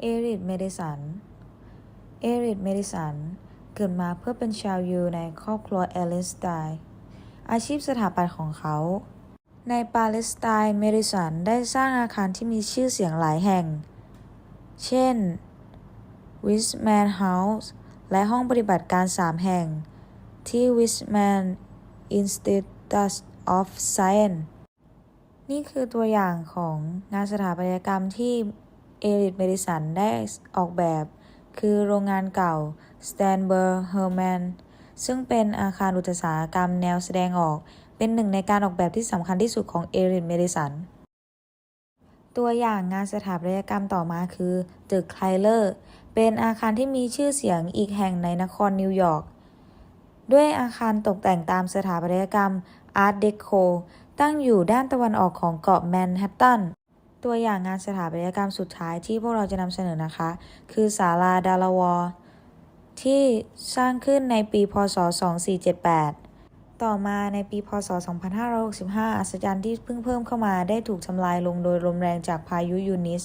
เอริดเมดิสัน เอริดเมดิสัน เกิดมาเพื่อเป็นชาวยิวในครอบครัวเอลิสไตน์อาชีพสถาปัตย์ของเขา ในปาเลสไตน์เมดิสันได้สร้างอาคารที่มีชื่อเสียงหลายแห่ง เช่นวิสแมนเฮาส์และห้องปฏิบัติการ 3 แห่ง ที่ Wisman Institute of Science นี่คือตัวอย่างของงานสถาปัตยกรรมที่ เอริดเมดิสันได้ออกแบบ คือโรงงานเก่า s t a n b e r h e r m a n ซึ่งเป็นอาคารอุตสาหกรรมแนวแสดงออก เป็นหนึ่งในการออกแบบที่สำคัญที่สุดของเอริดเมดิสันตัวอย่างงานสถาปัตยกรรมต่อมาคือ ตึกไคลเลอร์ เป็นอาคารที่มีชื่อเสียงอีกแห่งในนครนิวยอร์ก ด้วยอาคารตกแต่งตามสถาปัตยกรรมอาร์ตเดโคตั้งอยู่ด้านตะวันออกของเกาะแมนฮัตตัน ตัวอย่างงานสถาปัตยกรรมสุดท้ายที่พวกเราจะนำเสนอนะคะ คือศาลาดาราวอที่สร้างขึ้นในปี พศ 2478 ต่อมาในปี พศ 2565 อัศจรรย์ที่เพิ่งเพิ่มเข้ามาได้ถูกทำลายลงโดยลมแรงจากพายุยูนิส